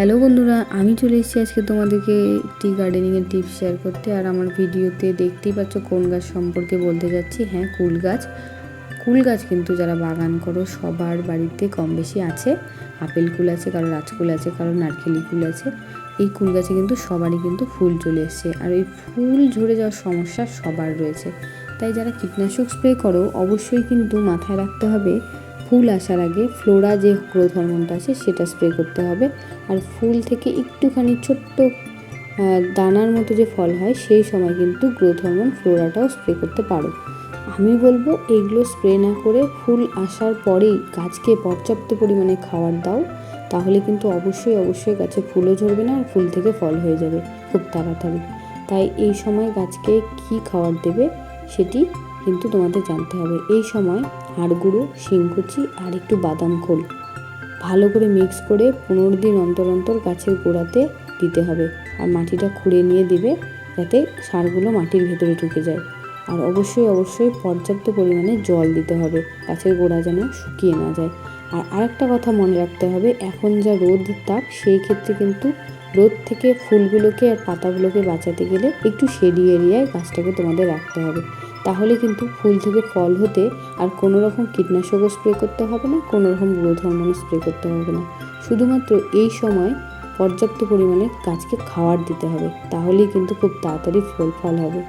Hello বন্ধুরা, আমি চলে এসেছি আজকে তোমাদেরকে একটি গার্ডেনিংয়ের টিপস শেয়ার করতে। আর আমার ভিডিওতে দেখতেই পাচ্ছ কোন গাছ সম্পর্কে বলতে যাচ্ছি। হ্যাঁ কুল গাছ। কুল গাছ কিন্তু যারা বাগান করো, সবার বাড়িতে কম বেশি আছে। আপেল কুল আছে, কারও রাজকুল আছে, কারও নারকেলি কুল আছে। এই কুল গাছে কিন্তু সবারই কিন্তু ফুল চলে এসছে। আর এই ফুল ঝরে যাওয়ার সমস্যা সবার রয়েছে। তাই যারা কীটনাশক স্প্রে করো, অবশ্যই কিন্তু মাথায় রাখতে হবে ফুল আসার আগে ফ্লোরা যে গ্রোথ হরমোনটা আছে সেটা স্প্রে করতে হবে। আর ফুল থেকে একটুখানি ছোট্ট দানার মতো যে ফল হয় সেই সময় কিন্তু গ্রোথ হরমোন ফ্লোরাটাও স্প্রে করতে পারো। আমি বলব এগুলো স্প্রে না করে ফুল আসার পরেই গাছকে পর্যাপ্ত পরিমাণে খাবার দাও, তাহলে কিন্তু অবশ্যই অবশ্যই গাছে ফুলও ঝরবে না আর ফুল থেকে ফল হয়ে যাবে খুব তাড়াতাড়ি। তাই এই সময় গাছকে কি খাবার দেবে সেটি কিন্তু তোমাদের জানতে হবে। এই সময় হাড় গুঁড়ো, শিংকুচি আর একটু বাদাম খোল। ভালো করে মিক্স করে পনেরো দিন অন্তর অন্তর গাছের গোড়াতে দিতে হবে আর মাটিটা খুঁড়ে নিয়ে দিবে যাতে সারগুলো মাটির ভেতরে ঢুকে যায়। আর অবশ্যই অবশ্যই পর্যাপ্ত পরিমাণে জল দিতে হবে গাছের গোড়া যেন শুকিয়ে না যায়। আর আরেকটা কথা মনে রাখতে হবে, এখন যা রোদ তাপ, সেই ক্ষেত্রে কিন্তু রোদ থেকে ফুলগুলোকে আর পাতাগুলোকে বাঁচাতে গেলে একটু শেডি এরিয়ায় গাছটাকে তোমাদের রাখতে হবে। তাহলে কিন্তু ফুল থেকে ফল হতে আর কোনো রকম কীটনাশকও স্প্রে করতে হবে না, কোনো রকম গ্রোথ স্প্রে করতে হবে না। শুধুমাত্র এই সময় পর্যাপ্ত পরিমাণে গাছকে খাওয়ার দিতে হবে, তাহলেই কিন্তু খুব তাড়াতাড়ি ফল ফল হবে।